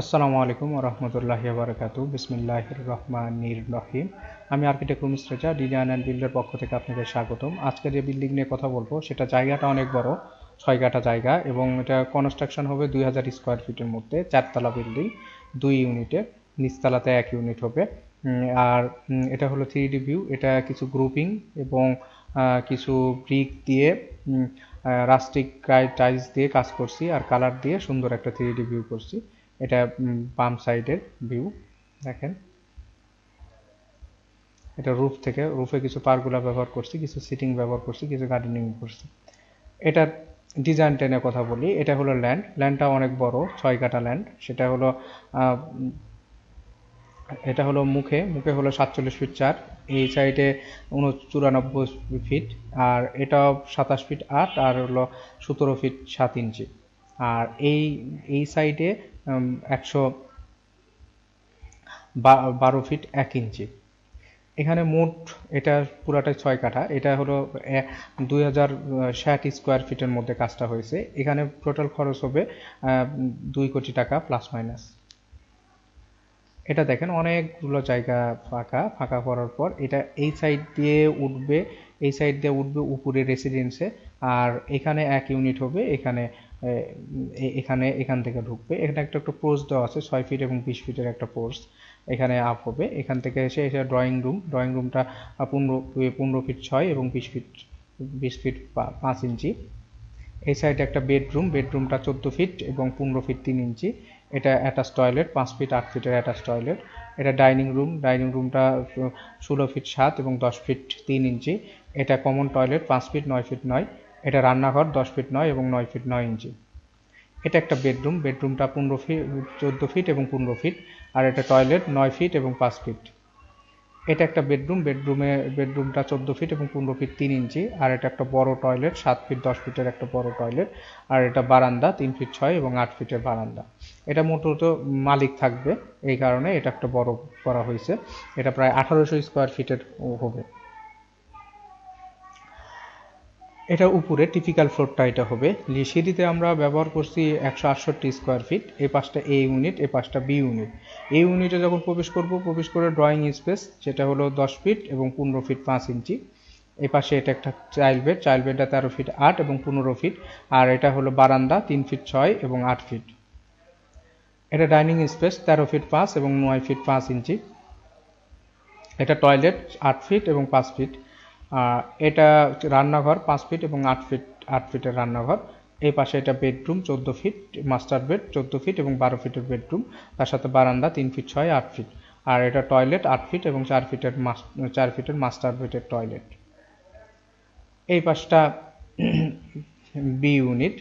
আসসালামু আলাইকুম রহমতুল্লাহি বারকাত বিসমিল্লাহ রহমানির রহিম। আমি architect Rumis Reza design and বিল্ডের পক্ষ থেকে আপনাদের স্বাগতম। আজকে যে বিল্ডিং নিয়ে কথা বলব, সেটা জায়গাটা অনেক বড়, ছয় কাঠা জায়গা, এবং এটা কনস্ট্রাকশন হবে দুই হাজার স্কোয়ার ফিটের মধ্যে, চারতলা বিল্ডিং, দুই ইউনিটের নিচতলাতে এক ইউনিট হবে। আর এটা হলো থ্রি ডি ভিউ এটা কিছু গ্রুপিং এবং কিছু ব্রিক দিয়ে রাস্টিক টাইলস দিয়ে কাজ করছি, আর কালার দিয়ে সুন্দর একটা থ্রি ডি ভিউ করছি। এটা বাম সাইডের ভিউ দেখেন। এটা রুফ থেকে রুফে কিছু পারগুলা ব্যবহার করছি, কিছু সিটিং ব্যবহার করছি, কিছু গার্ডেনিং করছি। এটা ডিজাইন টেনে কথা বলি। এটা হলো ল্যান্ড ল্যান্ডটা অনেক বড়, ছয় কাটা ল্যান্ড সেটা হলো এটা হলো মুখে। মুখে হলো সাতচল্লিশ ফিট চার। এই সাইডে চুরানব্বই ফিট আর এটা সাতাশ ফিট আট, আর হলো সতেরো ফিট সাত ইঞ্চি আর এই এই সাইডে একশো বারো ফিট এক ইঞ্চি। এখানে মোট এটা পুরাটাই ছয় কাঠা। এটা হলো দুই হাজার ষাট স্কোয়ার ফিটের মধ্যে কাজটা হয়েছে। এখানে টোটাল খরচ হবে দুই কোটি টাকা প্লাস মাইনাস এটা দেখেন, অনেকগুলো জায়গা ফাঁকা। ফাঁকা করার পর এটা এই সাইড দিয়ে উঠবে, এই সাইড দিয়ে উঠবে উপরে রেসিডেন্সে আর এখানে এক ইউনিট হবে, এখানে এখানে, এখান থেকে ঢুকবে। এখানে একটা একটা পোস্ট দেওয়া আছে, ছয় ফিট এবং বিশ ফিটের একটা পোস্ট এখানে আপ হবে। এখান থেকে এসে এসে ড্রয়িং রুম ড্রয়িং রুমটা পনেরো পনেরো ফিট ছয় এবং বিশ ফিট বিশ ফিট পাঁচ ইঞ্চি। এই সাইডে একটা বেডরুম বেডরুমটা চোদ্দ ফিট এবং পনেরো ফিট তিন ইঞ্চি। এটা অ্যাটাচ টয়লেট পাঁচ ফিট আট ফিটের অ্যাটাচ টয়লেট এটা ডাইনিং রুম ডাইনিং রুমটা ষোলো ফিট সাত এবং দশ ফিট তিন ইঞ্চি। এটা কমন টয়লেট পাঁচ ফিট নয় ফিট নয়। এটা রান্নাঘর দশ ফিট নয় এবং নয় ফিট নয় ইঞ্চি। এটা একটা বেডরুম, বেডরুমটা পনেরো ফিট চোদ্দ ফিট এবং পনেরো ফিট, আর এটা টয়লেট নয় ফিট এবং পাঁচ ফিট। এটা একটা বেডরুম, বেডরুমে, বেডরুমটা চোদ্দ ফিট এবং পনেরো ফিট তিন ইঞ্চি, আর এটা একটা বড় টয়লেট, সাত ফিট, দশ ফিটের একটা বড় টয়লেট, আর এটা বারান্দা, তিন ফিট ছয় এবং আট ফিটের বারান্দা। এটা মোটত মালিক থাকবে, এই কারণে এটা একটা বড় করা হয়েছে। এটা প্রায় আঠারোশো স্কোয়ার ফিটের হবে। এটা উপরে টিপিক্যাল ফ্লোরটা এটা হবে। সিঁড়িতে আমরা ব্যবহার করছি একশো আটষট্টি স্কোয়ার ফিট এই পাশটা এ ইউনিট এই পাশটা বি ইউনিট এই ইউনিটে যখন প্রবেশ করব, প্রবেশ করে ড্রয়িং স্পেস যেটা হলো দশ ফিট এবং পনেরো ফিট পাঁচ ইঞ্চি। এই পাশে এটা একটা চাইল্ড বেড চাইল্ড বেডটা তেরো ফিট আট এবং পনেরো ফিট আর এটা হলো বারান্দা, তিন ফিট ছয় এবং আট ফিট এটা ডাইনিং স্পেস তেরো ফিট পাঁচ এবং নয় ফিট পাঁচ ইঞ্চি। এটা টয়লেট আট ফিট এবং পাঁচ ফিট এটা রান্নাঘর পাঁচ ফিট এবং আট ফিট, আট ফিটের রান্নাঘর। এই পাশে এটা বেডরুম, চোদ্দ ফিট, মাস্টার বেড, চোদ্দ ফিট এবং বারো ফিটের বেডরুম। তার সাথে বারান্দা তিন ফিট ছয়, আট ফিট। আর এটা টয়লেট, আট ফিট এবং চার ফিটের চার ফিটের মাস্টার বেডের টয়লেট। এই পাশটা বি ইউনিট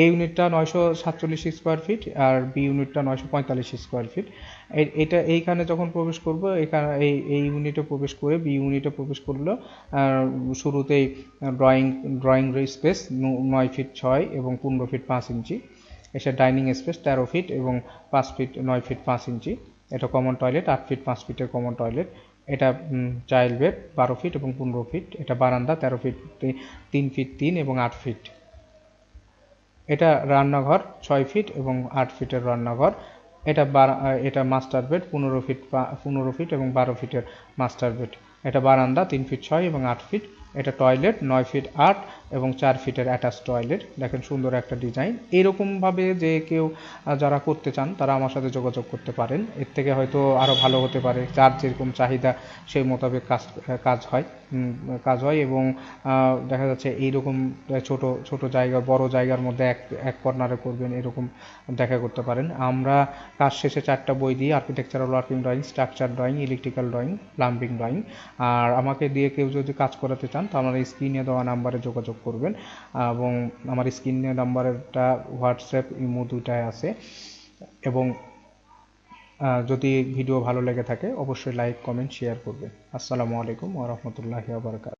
এ ইউনিটটা নয়শো সাতচল্লিশ স্কোয়ার ফিট আর বি ইউনিটটা নয়শো পঁয়তাল্লিশ স্কোয়ার ফিট এটা এইখানে যখন প্রবেশ করব, এখানে এই এই ইউনিটে প্রবেশ করে বি ইউনিটে প্রবেশ করল। শুরুতেই ড্রয়িং ড্রয়িং স্পেস নয় ফিট ছয় এবং পনেরো ফিট পাঁচ ইঞ্চি। এসে ডাইনিং স্পেস তেরো ফিট এবং পাঁচ ফিট নয় ফিট পাঁচ ইঞ্চি। এটা কমন টয়লেট আট ফিট পাঁচ ফিটের কমন টয়লেট এটা চাইল্ড বেড বারো ফিট এবং পনেরো ফিট এটা বারান্দা তেরো ফিট তিন ফিট তিন এবং আট ফিট এটা রান্নাঘর ছয় ফিট এবং আট ফিটের রান্নাঘর। এটা এটা মাস্টার বেড পনেরো ফিট পনেরো ফিট এবং বারো ফিটের মাস্টার বেড এটা বারান্দা তিন ফিট ছয় এবং আট ফিট এটা টয়লেট নয় ফিট আট এবং চার ফিটের অ্যাটাচ টয়লেট দেখেন সুন্দর একটা ডিজাইন এরকমভাবে যে কেউ যারা করতে চান, তারা আমার সাথে যোগাযোগ করতে পারেন। এর থেকে হয়তো আরও ভালো হতে পারে। যার যেরকম চাহিদা, সেই মোতাবেক কাজ কাজ হয়। কাজ হয় এবং দেখা যাচ্ছে এইরকম ছোট ছোট জায়গা, বড় জায়গার মধ্যে এক এক কর্নারে করবেন, এরকম দেখা করতে পারেন। আমরা কাজ শেষে চারটা বই দিই architectural working drawing structure drawing electrical drawing plumbing drawing আর আমাকে দিয়ে কেউ যদি কাজ করাতে চান তো আমার স্ক্রিনে দেওয়া নাম্বারে যোগাযোগ করবেন। এবং আমার স্ক্রিনে নাম্বারটা হোয়াটসঅ্যাপ, ইমো দুটায় আছে। এবং যদি ভিডিও ভালো লেগে থাকে, অবশ্যই লাইক, কমেন্ট, শেয়ার করবেন। আসসালামু আলাইকুম ওয়া রাহমাতুল্লাহি ওয়া বারাকাতুহু।